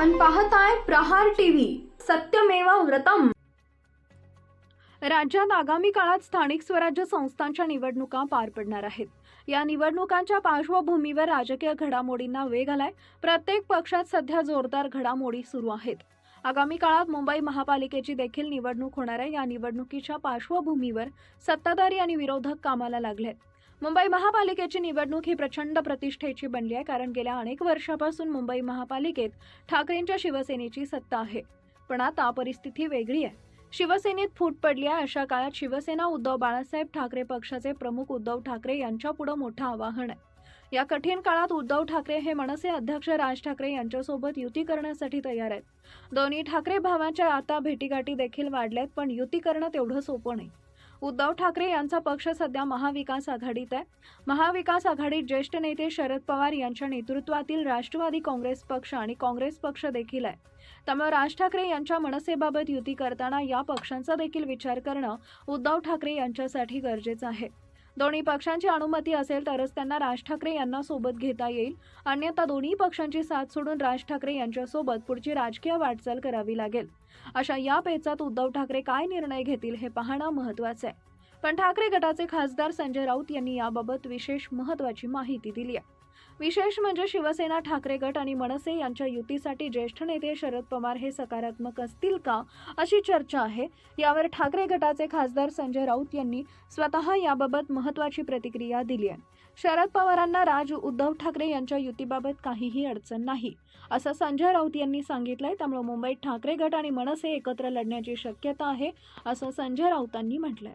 पाहताय प्रहार टीव्ही. सत्यमेव व्रतम. राज्यात आगामी काळात स्थानिक स्वराज्य संस्थांच्या निवडणुका पार पडणार आहेत. या निवडणुकांच्या पार्श्वभूमीवर राजकीय घडामोडींना वेग आलाय. प्रत्येक पक्षात सध्या जोरदार घडामोडी सुरू आहेत. आगामी काळात मुंबई महापालिकेची देखील निवडणूक होणार आहे. या निवडणुकीच्या पार्श्वभूमीवर सत्ताधारी आणि विरोधक कामाला लागलेत. मुंबई महापालिकेची निवडणूक ही प्रचंड प्रतिष्ठेची बनली आहे कारण गेल्या अनेक वर्षापासून मुंबई महापालिकेत ठाकरेंच्या शिवसेनेची सत्ता आहे. पण आता परिस्थिती वेगळी आहे. शिवसेनेत फूट पडली आहे अशा काळात शिवसेना उद्धव बाळासाहेब ठाकरे पक्षाचे प्रमुख उद्धव ठाकरे यांच्यापुढे मोठं आवाहन आहे. या कठीण काळात उद्धव ठाकरे हे मनसे अध्यक्ष राज ठाकरे यांच्यासोबत युती करण्यासाठी तयार आहेत. दोन्ही ठाकरे भावांच्या आता भेटीगाठी देखील वाढल्यात पण युती करणं तेवढं सोपं नाही. उद्धव ठाकरे यांचा पक्ष सध्या महाविकास आघाडीत आहे. महाविकास आघाडीत ज्येष्ठ नेते शरद पवार यांच्या नेतृत्वातील राष्ट्रवादी काँग्रेस पक्ष आणि काँग्रेस पक्ष देखील आहे. त्यामुळे राज ठाकरे यांच्या मनसेबाबत युती करताना या पक्षांचा देखील विचार करणं उद्धव ठाकरे यांच्यासाठी गरजेचं आहे. दोन्ही पक्षांची अनुमती असेल तरच त्यांना राज ठाकरे यांना सोबत घेता येईल. अन्यथा दोन्ही पक्षांची साथ सोडून राज ठाकरे यांच्यासोबत पुढची राजकीय वाटचाल करावी लागेल. अशा या पेचात उद्धव ठाकरे काय निर्णय घेतील हे पाहणं महत्त्वाचं आहे. पण ठाकरे गटाचे खासदार संजय राऊत यांनी याबाबत विशेष महत्त्वाची माहिती दिली आहे. विशेष म्हणजे शिवसेना ठाकरे गट आणि मनसे यांच्या युतीसाठी ज्येष्ठ नेते शरद पवार हे सकारात्मक असतील का अशी चर्चा आहे. यावर ठाकरे गटाचे खासदार संजय राऊत यांनी स्वतः याबाबत महत्त्वाची प्रतिक्रिया दिली आहे. शरद पवारांना राज उद्धव ठाकरे यांच्या युतीबाबत काहीही अडचण नाही. असं संजय राऊत यांनी सांगितलंय. त्यामुळे मुंबईत ठाकरे गट आणि मनसे एकत्र लढण्याची शक्यता आहे असं संजय राऊतांनी म्हटलंय.